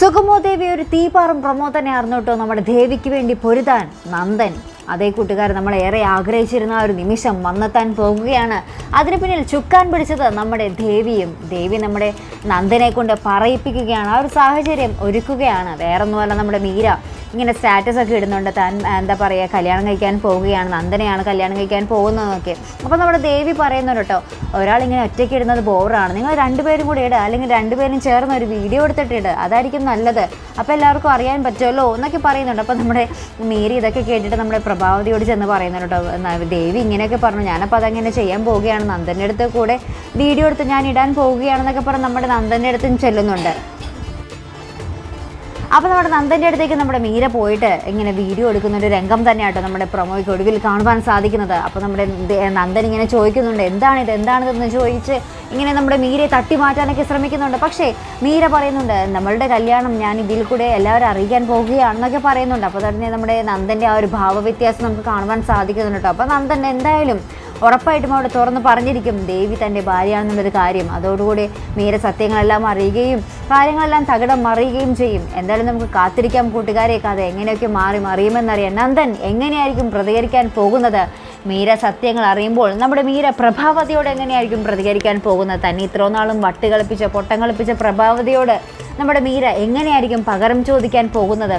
സുഗമോ ദേവി ഒരു തീപാറും പ്രമോദനെ അറിഞ്ഞോട്ടോ നമ്മുടെ ദേവിക്ക് വേണ്ടി പൊരുതാൻ നന്ദൻ. അതേ കൂട്ടുകാർ നമ്മൾ ഏറെ ആഗ്രഹിച്ചിരുന്ന ആ ഒരു നിമിഷം വന്നെത്താൻ പോകുകയാണ്. അതിന് പിന്നിൽ ചുക്കാൻ പിടിച്ചത് നമ്മുടെ ദേവിയും ദേവി നമ്മുടെ നന്ദനെ കൊണ്ട് പറയിപ്പിക്കുകയാണ്. ആ ഒരു സാഹചര്യം ഒരുക്കുകയാണ്. വേറൊന്നുമല്ല നമ്മുടെ മീര. ഇങ്ങനെ സ്റ്റാറ്റസ് ഒക്കെ ഇടുന്നുണ്ട്. താൻ എന്താ പറയുക കല്യാണം കഴിക്കാൻ പോവുകയാണ്. നന്ദനെയാണ് കല്യാണം കഴിക്കാൻ പോകുന്നതെന്നൊക്കെ. അപ്പോൾ നമ്മുടെ ദേവി പറയുന്നുണ്ട് കേട്ടോ ഒരാളിങ്ങനെ ഒറ്റയ്ക്ക് ഇടുന്നത് ബോറാണ്. നിങ്ങൾ രണ്ടുപേരും കൂടി ഇടുക അല്ലെങ്കിൽ രണ്ടുപേരും ചേർന്ന് ഒരു വീഡിയോ എടുത്തിട്ട് അതായിരിക്കും നല്ലത്. അപ്പോൾ എല്ലാവർക്കും അറിയാൻ പറ്റുമല്ലോ എന്നൊക്കെ പറയുന്നുണ്ട്. അപ്പോൾ നമ്മുടെ മേരി ഇതൊക്കെ കേട്ടിട്ട് നമ്മുടെ പ്രഭാവതിയോട് ചെന്ന് പറയുന്നുണ്ട് കേട്ടോ ദേവി ഇങ്ങനെയൊക്കെ പറഞ്ഞു. ഞാനപ്പോൾ അതങ്ങനെ ചെയ്യാൻ പോവുകയാണ്. നന്ദന്റെ അടുത്ത് കൂടെ വീഡിയോ എടുത്ത് ഞാൻ ഇടാൻ പോവുകയാണെന്നൊക്കെ പറഞ്ഞ് നമ്മുടെ നന്ദന്റെ അടുത്തും ചെല്ലുന്നുണ്ട്. അപ്പോൾ നമ്മുടെ നന്ദന്റെ അടുത്തേക്ക് നമ്മുടെ മീര പോയിട്ട് ഇങ്ങനെ വീഡിയോ എടുക്കുന്ന ഒരു രംഗം തന്നെയാട്ടോ നമ്മുടെ പ്രൊമോയ്ക്ക് ഒടുവിൽ കാണുവാൻ സാധിക്കുന്നത്. അപ്പോൾ നമ്മുടെ നന്ദൻ ഇങ്ങനെ ചോദിക്കുന്നുണ്ട് എന്താണിത്? എന്താണിതെന്ന് ചോദിച്ച് ഇങ്ങനെ നമ്മുടെ മീരയെ തട്ടി മാറ്റാനൊക്കെ ശ്രമിക്കുന്നുണ്ട്. പക്ഷേ മീര പറയുന്നുണ്ട് നമ്മളുടെ കല്യാണം ഞാൻ ഇതിൽ കൂടെ എല്ലാവരും അറിയിക്കാൻ പോകുകയാണെന്നൊക്കെ പറയുന്നുണ്ട്. അപ്പോൾ തന്നെ നമ്മുടെ നന്ദന്റെ ആ ഒരു ഭാവവ്യത്യാസം നമുക്ക് കാണുവാൻ സാധിക്കുന്നുണ്ട് കേട്ടോ. അപ്പോൾ നന്ദൻ എന്തായാലും ഉറപ്പായിട്ടും അവിടെ തുറന്ന് പറഞ്ഞിരിക്കും. ദേവി തന്റെ ഭാര്യയാണെന്നുള്ളൊരു കാര്യം. അതോടുകൂടി മീര സത്യങ്ങളെല്ലാം അറിയുകയും കാര്യങ്ങളെല്ലാം തകിടം മറിയുകയും ചെയ്യും. എന്തായാലും നമുക്ക് കാത്തിരിക്കാം കൂട്ടുകാരെ. കഥ എങ്ങനെയൊക്കെ മാറി മറിയുമെന്നറിയാം നന്ദൻ എങ്ങനെയായിരിക്കും പ്രതികരിക്കാൻ പോകുന്നത്? മീര സത്യങ്ങൾ അറിയുമ്പോൾ നമ്മുടെ മീര പ്രഭാവതിയോട് എങ്ങനെയായിരിക്കും പ്രതികരിക്കാൻ പോകുന്നത്? തന്നെ ഇത്രയും നാളും വട്ട് കളിപ്പിച്ച പൊട്ടം കളിപ്പിച്ച പ്രഭാവതിയോട് നമ്മുടെ മീര എങ്ങനെയായിരിക്കും പകരം ചോദിക്കാൻ പോകുന്നത്?